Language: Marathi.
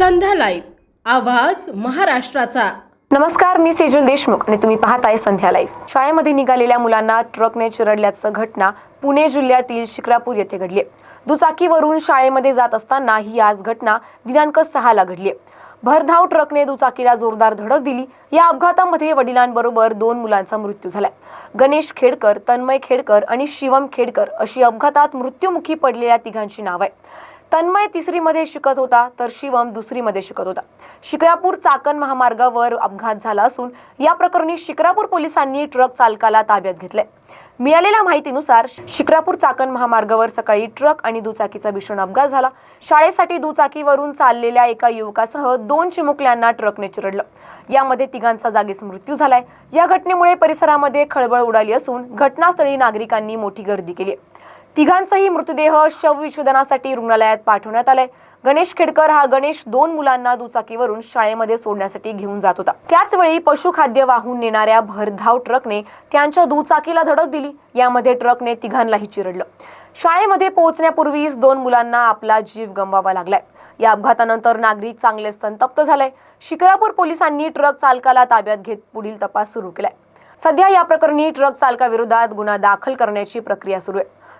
संध्या लाईव्ह आवाज महाराष्ट्राचा. नमस्कार मी सेजल देशमुख आणि तुम्ही पाहताय संध्या लाईव्ह. शाळेमध्ये निघालेल्या मुलांना ट्रकने चिरडल्याचं घटना पुणे जिल्ह्यातील शिक्रापूर येथे घडली दुचाकीवरून शाळेमध्ये जात असताना ही आज घटना दिनांक सहाला घडली भरधाव ट्रकने दुचाकीला जोरदार धडक दिली. या अपघातामध्ये वडिलांबरोबर दोन मुलांचा मृत्यू झालाय. गणेश खेडकर तन्मय खेडकर आणि शिवम खेडकर अशी अपघातात मृत्युमुखी पडलेल्या तिघांची नाव आहे तन्मय तिसरीमध्ये शिकत होता तर शिवम दुसरीमध्ये शिकत होता. शिक्रापूर चाकण महामार्गावर अपघात झाला असून या प्रकरणी शिक्रापूर पोलिसांनी ट्रक चालकाला ताब्यात घेतले. मिळालेल्या माहितीनुसार शिक्रापूर चाकण महामार्गावर सकाळी ट्रक आणि दुचाकीचा भीषण अपघात झाला. शाळेसाठी दुचाकीवरून चाललेल्या एका युवकासह दोन चिमुकल्यांना ट्रकने चिरडलं. यामध्ये तिघांचा जागीच मृत्यू झालाय. या घटनेमुळे परिसरामध्ये खळबळ उडाली असून घटनास्थळी नागरिकांनी मोठी गर्दी केली तिघांचाही मृतदेह शवविच्छेदनासाठी रुग्णालयात पाठवण्यात आलाय. गणेश खेडकर हा गणेश दोन मुलांना दुचाकीवरून शाळेमध्ये सोडण्यासाठी घेऊन जात होता. त्याचवेळी पशुखाद्य वाहून नेणाऱ्या भरधाव ट्रकने त्यांच्या दुचाकीला धडक दिली. यामध्ये ट्रकने तिघांनाही चिरडलं. शाळेमध्ये पोहोचण्यापूर्वीच दोन मुलांना आपला जीव गमवावा लागलाय. या अपघातानंतर नागरिक चांगले संतप्त झालाय. शिकरापूर पोलिसांनी ट्रक चालकाला ताब्यात घेत पुढील तपास सुरू केलाय. सध्या या प्रकरणी ट्रक चालकाविरोधात गुन्हा दाखल करण्याची प्रक्रिया सुरू आहे.